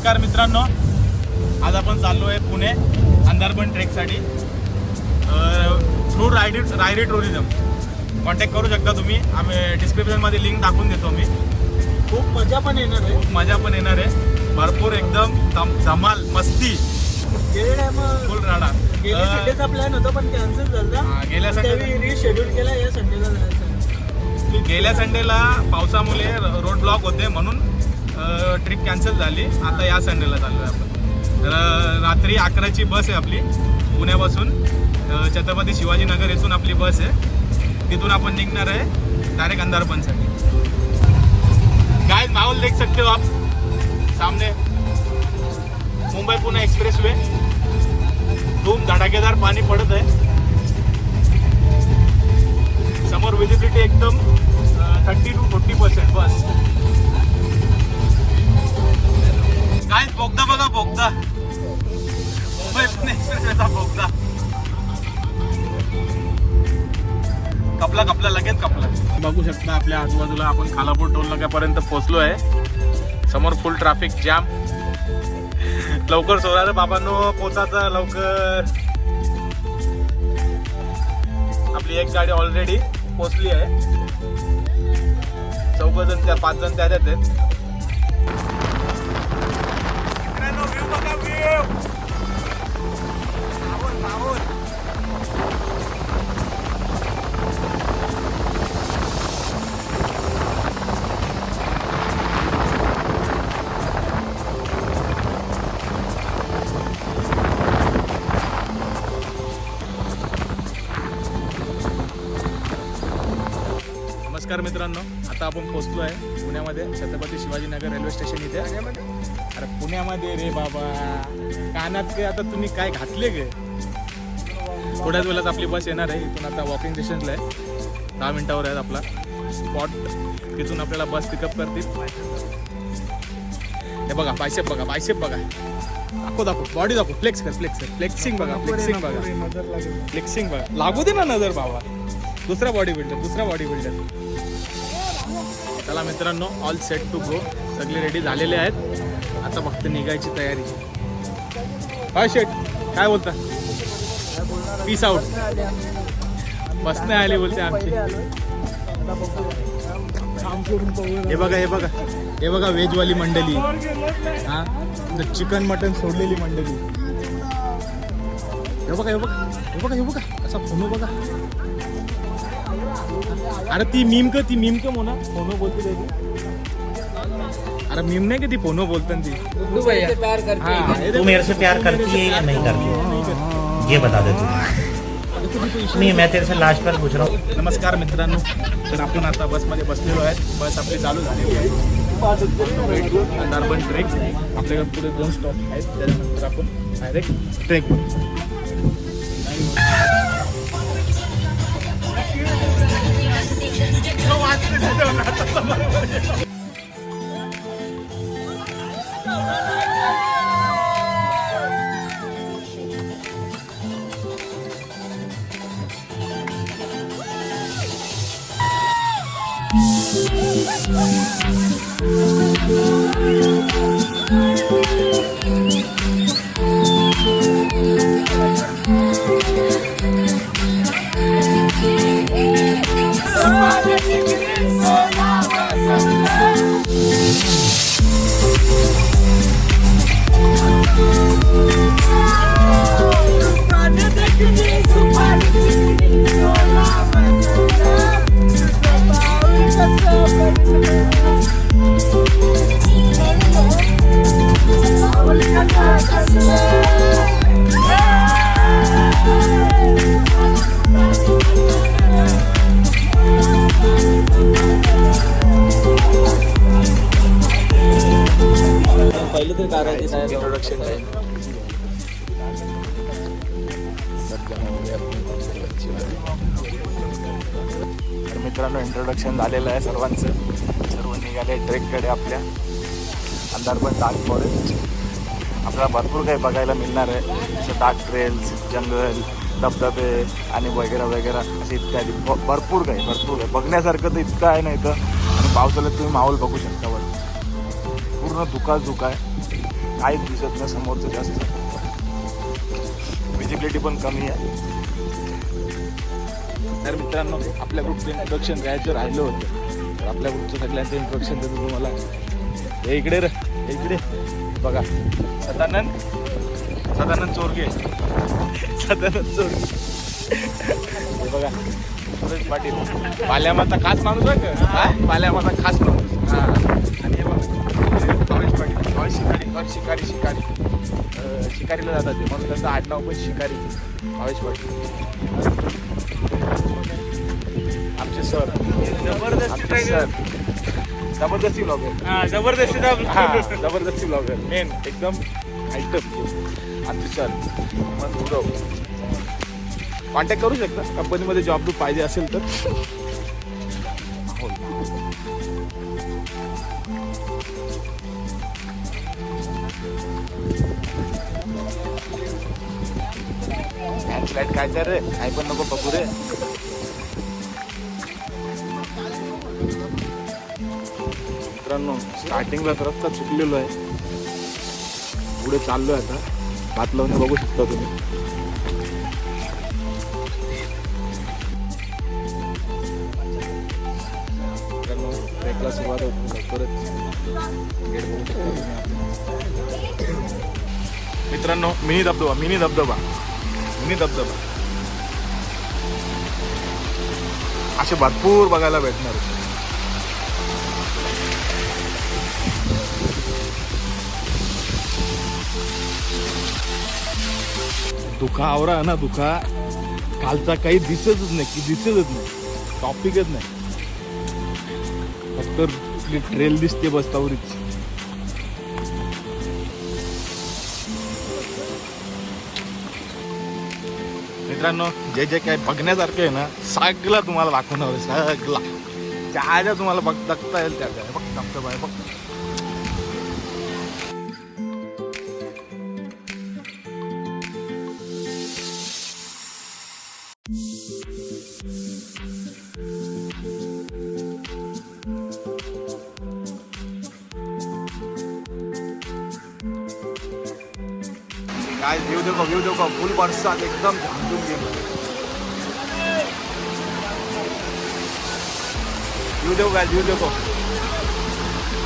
नमस्कार मित्रांनो. आज आपण चाललो आहे पुणे अंधारबन ट्रेकसाठी. थ्रू रायडी रायडी टुरिझम. कॉन्टॅक्ट करू शकता तुम्ही. आम्ही डिस्क्रिप्शनमध्ये लिंक टाकून देतो मी. खूप मजा पण येणार आहे. खूप मजा पण येणार आहे. भरपूर एकदम धम- धमाल मस्ती. फुल राहणार गेल्या अं, संडेचा प्लॅन होता पण कॅन्सल झाला. हा, गेल्या संडे त्यावेळी रिशेड्यूल केला या संडेला जायचं. गेल्या संडेला पावसामुळे रोड ब्लॉक होते म्हणून ट्रिप कॅन्सल झाली. आता या संडेला चाललो आहे आपण. तर रात्री अकराची बस आहे आपली पुण्यापासून. छत्रपती शिवाजीनगर येथून आपली बस आहे. तिथून आपण निघणार आहे डायरेक्ट अंधारपणसाठी. काय माहोल देख सकते हो आप. सामने मुंबई पुणे एक्सप्रेस वे धूम धडाकेदार पाणी पडत आहे. बघू आपल्या आजूबाजूला आपण खालापूर टोल नाक्यापर्यंत पोहोचलो आहे समोर फुल ट्रॅफिक जॅम लवकर सोडा रे बाबांनो पोचायचं लवकर. आपली एक गाडी ऑलरेडी पोचली आहे. चौघ जण त्या पाच जण त्याच्यात आहेत. नमस्कार मित्रांनो. आता आपण पोहोचलो आहे पुण्यामध्ये छत्रपती शिवाजीनगर रेल्वे स्टेशन इथे. अरे पुण्यामध्ये रे बाबा. कानात काय आता तुम्ही काय घातले गे? थोड्याच वेळात आपली बस येणार आहे. इथून आता वॉकिंग स्टेशनला आहे. दहा मिनटावर आहे आपला. स्पॉट तिथून आपल्याला बस पिकअप करतील. हे बघा बायसेप बघा बायसेप बघा. दाखव दाखव. बॉडी दाखव. फ्लेक्स कर फ्लेक्स कर. फ्लेक्सिंग बघा फ्लेक्सिंग बघा. फ्लेक्सिंग बघा. लागू दे ना नजर बाबा. दुसरा बॉडी बिल्डर दुसरा बॉडी बिल्डर चला मित्रांनो ऑल सेट टू गो सगळे रेडी झालेले आहेत. आता फक्त निघायची तयारी. काय शेट काय बोलता? पीस आउट बस नाही आली बोलते आमची. हे बघा हे बघा. हे बघा व्हेजवाली मंडळी. हा? चिकन मटन सोडलेली मंडळी. हे बघा हे बघा हे बघा हे बघा. असा फोन बघा. अरे ती मीम का ती मीम का मोना फोनो बोलते अरे मीम नाही का ती फोनो बोलतात ती। हा, हे तू मेरे से प्यार करती है या नहीं करती? ये बता दे तू। नहीं मैं तेरे से लास्ट पर पूछ रहा हूँ। नमस्कार मित्रांनो तर आपण आता बसमध्ये बसलेलो आहे बस आपली चालू झालेली आहे अंधारबन ट्रेक आपल्याकडे पुढे दोन स्टॉप आहेत त्याच्यानंतर आपण डायरेक्ट 저 완전히 제대로 낮췄단 말이에요. तर इंट्रोडक्शन तर मित्रांनो इंट्रोडक्शन झालेलं आहे सर्वांचं. सर्व निघाले ट्रेककडे आपल्या. अंधारपण डार्क फॉरेस्ट आपल्याला भरपूर काही बघायला मिळणार आहे. जसं डार्क ट्रेल्स जंगल धबधबे आणि वगैरे वगैरे असे इत्यादी. भरपूर काही भरपूर काही. बघण्यासारखं तर इतकं आहे ना इथं आणि पावसाळ्यात तुम्ही माहोल बघू शकता वर पूर्ण धुका धुका आहे काहीच दिसत नाही समोरचं जास्त. विजिबिलिटी पण कमी आहे. तर मित्रांनो आपल्या ग्रुपचं इंट्रोडक्शन घ्यायचं राहिलं होतं. तर आपल्या ग्रुपचं सगळ्यांचं इंट्रोडक्शन देतो तुम्हाला. हे इकडे र इकडे. बघा. सदानंद सदानंद चोरगे. सदानंद चोरगे. बघा. सुरेश पाटील. पाल्यामाचा खास माणूस आहे का? पाल्यामाचा खास माणूस. हा. आणि हे बघा. शिकारी भावेश शिकारी शिकारी? शिकारीला जातात ते. म्हणून त्यांचं आडनाव पण शिकारी. भावेश पाटील आमचे सर आमचे सर जबरदस्ती ब्लॉगर जबरदस्ती हा जबरदस्ती ब्लॉगर मेन एकदम आयटम आमचे सर मन गुरव कॉन्टॅक्ट करू शकता. कंपनीमध्ये जॉब टू पाहिजे असेल तर. हो. फॅन्स लाइट काय तर रे काय पण नको बघू रे. मित्रांनो स्टार्टिंगला रस्ता चुकलेलो आहे. पुढे चाललोय आता. भात लावून बघू शकता तुम्ही. मित्रांनो सुरुवात होती. परत मित्रांनो मिनी धबधबा मिनी धबधबा. मिनी धबधबा. असे भरपूर बघायला भेटणार. दुखा आवरा ना दुखा. कालचा काही दिसतच नाही की दिसतच नाही. टॉपिकच नाही. फक्त आपली ट्रेल दिसते बस्तावरीच मित्रांनो जे जे काही बघण्यासारखं आहे ना सगळं तुम्हाला दाखवणार आहे सगळा. ज्या ज्या तुम्हाला बघ बघता येईल त्या त्या. बघ धबधबा काय व्ह्यू देखो व्ह्यू देखो फुल बरसात एकदम झांजून गेलो. व्यू देखो गाइस व्यू देखो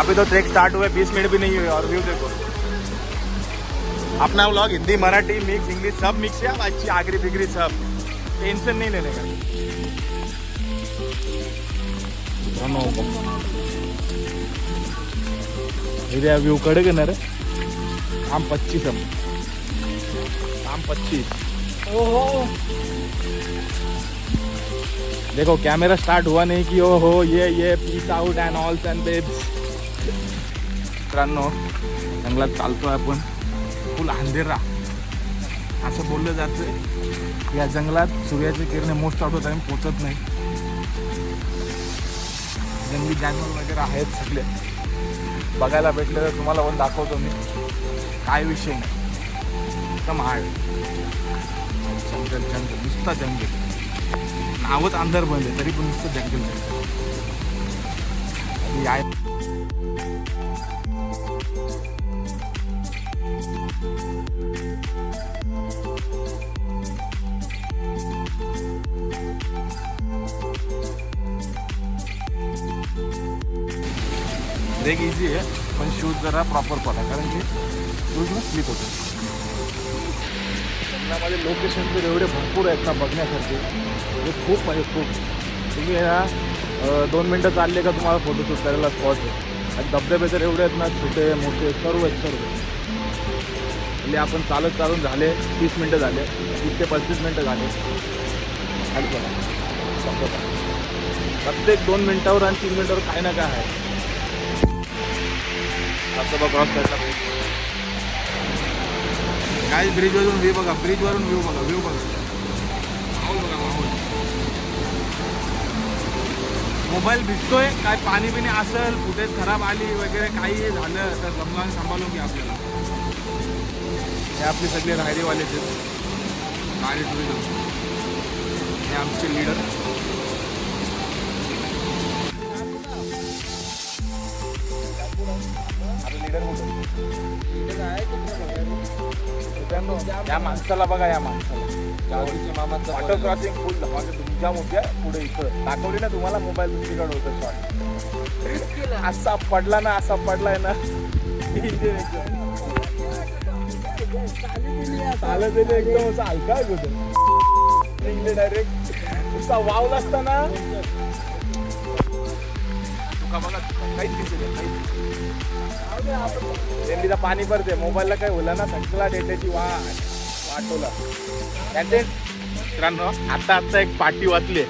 अभी तो ट्रेक स्टार्ट हुए बीस मिनट भी नहीं हुए और व्यू देखो अपना vlog Hindi Marathi mix English सब मिक्स है अच्छी आगरी बिगरी सब. टेंशन नहीं लेने का. इधर व्यू कडे ना रे? आम पच्चीस हम. आम पच्चीस देखो कैमरा स्टार्ट हुआ नहीं कि ओ हो ये ये peace out and alls and babes मित्रांनो जंगलात चालतोय आपण. फुल अंधेरा. असं बोललं जातं या जंगलात सूर्याची किरणे मोस्ट ऑफ द टाइम पोचत नाही. जंगली जानवर वगैरे आहेत सगळे. बघायला भेटले तर तुम्हाला पण दाखवतो मी. काय विषय नाही. एकदम हार्ड जंगल जंगल नुसता जंगल. नावच अंधार बंद आहे तरी पण नुसतं जंगल जंगल आणि ब्रेक इझी आहे पण शूज जरा प्रॉपर पडा कारण की शूजनं स्लिप होतो जंगलामध्ये लोकेशन तर एवढे भरपूर आहेत ना बघण्यासारखे. म्हणजे खूप म्हणजे खूप. तुम्ही ना दोन मिनटं चालले का तुम्हाला फोटोशूट करायला स्पॉट आहे. आणि धबधबे तर एवढे आहेत ना छोटे मोठे सर्व आहेत सर्व. म्हणजे आपण चालत चालून झाले तीस मिनटं झाले तीस ते पस्तीस मिनटं झाले. प्रत्येक दोन मिनटावर आणि तीन मिनटावर काय ना काय आहे. धबधबा क्रॉस करायचा काय ब्रिजवरून व्ह्यू बघा ब्रिजवरून व्ह्यू बघा व्ह्यू बघा. मोबाईल भिजतोय काय पाणी बिणी असेल फुटेज खराब आली वगैरे काही झालं तर जमला सांभाळून घ्या आपल्याला. हे आपले सगळे रायरीवाले गाडी टुरिझम हे आमचे लीडर लीडर कुठे? या माणसाला बघा या माणसाला. मामाचा ऑटो क्रॉसिंग फुल धमाके. तुमच्या मोठ्या पुढे इथं. दाखवली ना तुम्हाला मोबाईल दुसरीकडे होतं शॉट असा पडला ना असा पडलाय ना. चालत एकदम असं हलका कुठं? डायरेक्ट वावला असताना तुका बघा काहीच दिसेल काहीच त्यांनीचा पाणी भरते मोबाईलला काय होला ना संकला डेटाची वाट वाटवला त्यांचे मित्रांनो आता आता एक पाठी वाचली.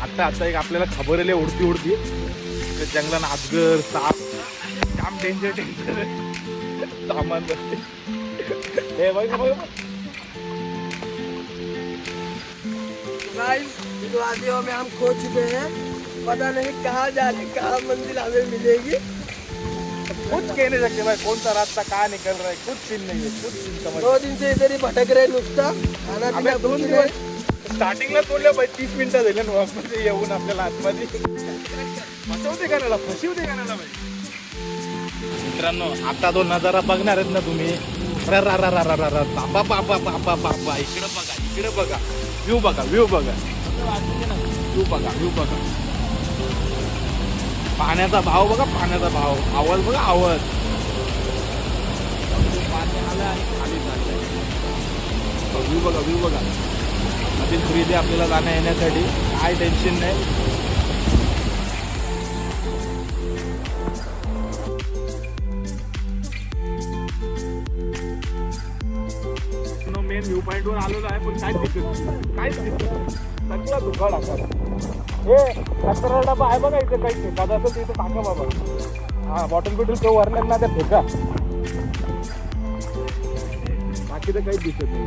आता आता एक आपल्याला खबर आली उडती उडती. ते जंगलात आजगर साप. जाम डेंजर डेंजर सामान हे बघ बघ गाइस इन वादियों में हम खो चुके हैं। पता नहीं कहाँ जा रहे कहाँ मंजिल हमें मिलेगी। कुछ कह नहीं सकते भाई कौन सा रास्ता कहाँ निकल रहा है कुछ सीन नहीं है कुछ सीन समझ दो दिन से इधर ही भटक रहे नुसता खाना पीना दोन दिवस नहीं स्टार्टिंगला तोडल्या बाई तीस मिनिटं झाले ना वापस येऊन आपल्याला आतमध्ये. फसवते का फसवते का बाई मित्रांनो आता तो नजारा बघणार आहेत ना तुम्ही. रा रा रा रा रा रा रा. बाबा बाबा बाबा बाबा. इकडे बघा इकडे बघा. व्ह्यू बघा व्ह्यू बघा. व्ह्यू बघा व्ह्यू बघा. पाण्याचा भाव बघा पाण्याचा भाव. आवाज बघा आवाज पाणी आलं आणि खाली चाललंय व्ह्यू बघा व्ह्यू बघा. अजून फ्री दे आपल्याला जाण्या येण्यासाठी. काय टेन्शन नाही. मेन व्ह्यू पॉईंटवर आलेलो आहे पण काहीच दिसत काहीच दिसत नाही. सगळा धुकाळ कचरा डबा आहे बघा इथे काही फेकायचं असेल तर इथे टाका बाबा. हा बॉटल बिटल तो वरणार ना त्या फेका बाकी तर काहीच दिसत नाही.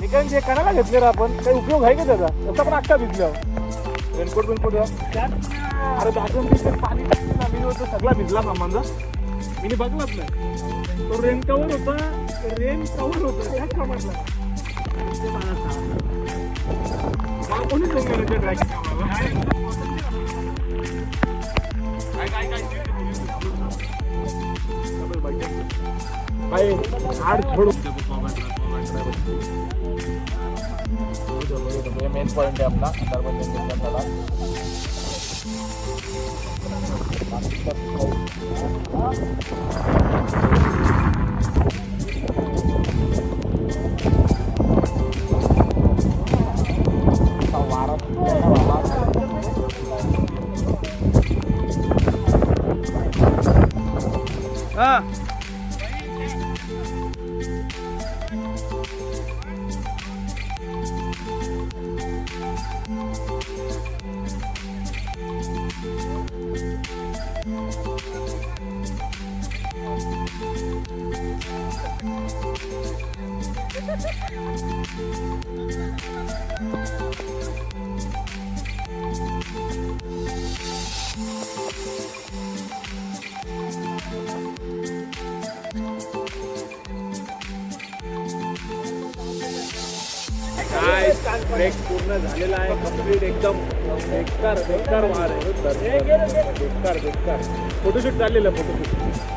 ठिकाण जे करायला घेतले रे आपण काही उपयोग आहे का त्याचा? तसा पण अख्खा भिजल्यावर रेनकोट बिनकोट अरे दाखवून तिथे पाणी मी होतो सगळा भिजला सामानचा मी बघलाच नाही तो रेन कवर होता रेन कवर होता त्याच कामातला. ते त्या ट्रॅकिंग कामाला काय काय काय काय हाड छोडू मेन पॉइंट आहे आपला अंदरबन जंगलचा तळा हा ब्रेक पूर्ण झालेला आहे. कंप्लीट एकदम. बेकार बेकार वार आहे. बेकार बेकार. फोटोशूट चाललेलं फोटोशूट